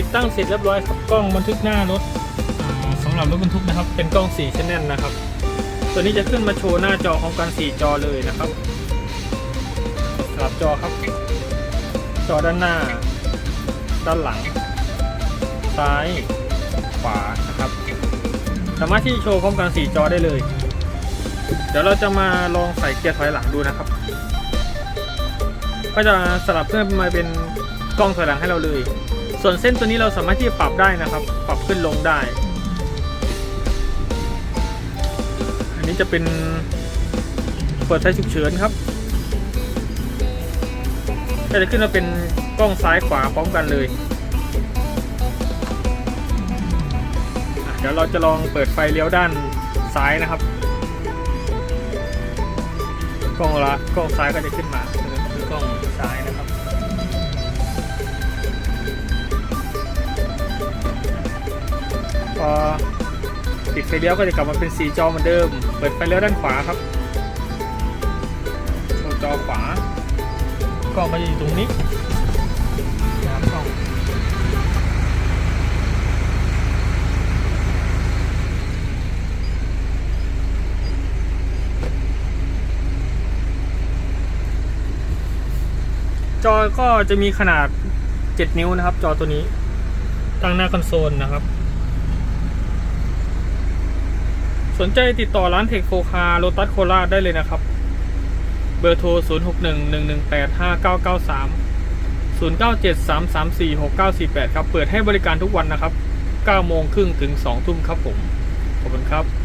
ติดตั้งเสร็จเรียบร้อยครับกล้องบันทึกหน้ารถอ่าสำหรับรถบรรทุกนะครับ เป็นกล้อง4 channel นะครับ ตัวนี้จะขึ้นมาโชว์หน้าจอของกัน 4 จอเลยนะครับสลับจอครับ จอด้านหน้า ด้านหลัง ซ้าย ขวานะครับ สามารถที่โชว์พร้อมกัน 4 จอได้เลย เดี๋ยวเราจะมาลองใส่เกียร์ถอยหลังดูนะครับ ก็จะสลับเพื่อมาเป็นกล้องถอยหลังให้เราเลย ส่วนเส้นตัวนี้เราสามารถที่จะปรับได้นะครับ ปรับขึ้นลงได้ อันนี้จะเป็นเปิดไฟฉุกเฉินครับก็จะขึ้นมาเป็นกล้องซ้ายขวาพร้อมกันเลยเดี๋ยวเราจะลองเปิดไฟเลี้ยวด้านซ้ายนะครับ กล้องละกล้องซ้ายก็จะขึ้นมาคือกล้องซ้าย อปิดไฟเลี้ยวก็จะกลับมาเป็นสีจอเหมือนเดิม เปิดไฟเลี้ยวด้านขวาครับโชว์จอขวากล้องก็จะอยู่ตรงนี้นะครับกล้องจอก็จะมีขนาด 7 นิ้วนะครับ จอตัวนี้ ตั้งหน้าคอนโซลนะครับ สนใจติดต่อร้านเทคโฟคาโลตัสโคราชได้เลยนะครับ เบอร์โทร 0 6 1 1 1 8 5 9 9 3 0 9 7 3 3 4 6 9 4 8 ครับ เปิดให้บริการทุกวันนะครับ 9 โมงครึ่งถึง 2 ทุ่มครับผม ขอบคุณครับ